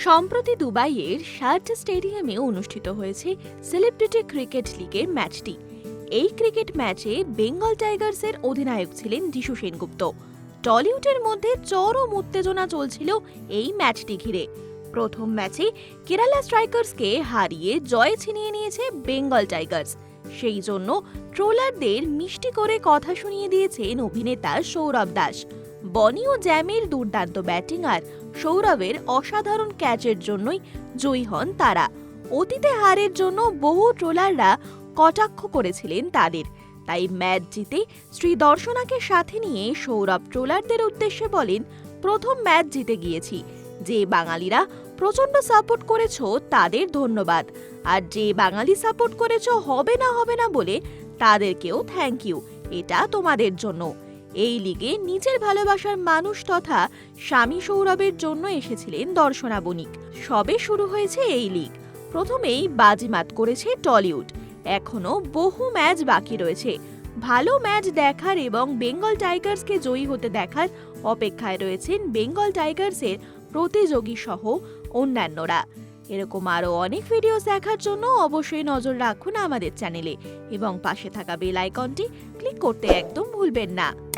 সম্প্রতি দুবাইয়ের শার্ট স্টেডিয়ামে অনুষ্ঠিত হয়েছে সেলিব্রিটি ক্রিকেট লিগের ম্যাচটি। এই ক্রিকেট ম্যাচে বেঙ্গল টাইগার্সের অধিনায়ক ছিলেন যিশু সেনগুপ্ত। টলিউডের মধ্যে চরম উত্তেজনা চলছিল এই ম্যাচটি ঘিরে। প্রথম ম্যাচে কেরালা স্ট্রাইকার্সকে হারিয়ে জয় ছিনিয়ে নিয়েছে বেঙ্গল টাইগার্স। সেই জন্য ট্রোলারদের মিষ্টি করে কথা শুনিয়ে দিয়েছেন অভিনেতা সৌরভ দাস। বনি ও জ্যামের দুর্দান্ত ব্যাটিং আর সৌরভের অসাধারণ ক্যাচের জন্যই জয়ী হন তারা। অতীতে হারের জন্য বহু ট্রোলাররা কটাক্ষ করেছিলেন তাদের। তাই ম্যাচ জিতে শ্রী দর্শনাকে সাথে নিয়ে সৌরভ ট্রোলারদের উদ্দেশ্যে বলেন, প্রথম ম্যাচ জিতে গিয়েছি। যে বাঙালিরা প্রচণ্ড সাপোর্ট করেছ, তাদের ধন্যবাদ। আর যে বাঙালি সাপোর্ট করেছ, হবে না হবে না বলে তাদেরকেও থ্যাংক ইউ। এটা তোমাদের জন্য। এই লিগে নিজের ভালোবাসার মানুষ তথা স্বামী সৌরভের জন্য এসেছিলেন দর্শনা বণিক সবে শুরু হয়েছে এই লিগ। প্রথমেই বাজিমাত করেছে টলিউড। এখনও বহু ম্যাচ বাকি রয়েছে। ভালো ম্যাচ দেখার এবং বেঙ্গল টাইগার্সকে জয়ী হতে দেখার অপেক্ষায় রয়েছেন বেঙ্গল টাইগার্সের প্রতিযোগী সহ অন্যান্যরা। এরকম আরও অনেক ভিডিওস দেখার জন্য অবশ্যই নজর রাখুন আমাদের চ্যানেলে এবং পাশে থাকা বেল আইকনটি ক্লিক করতে একদম ভুলবেন না।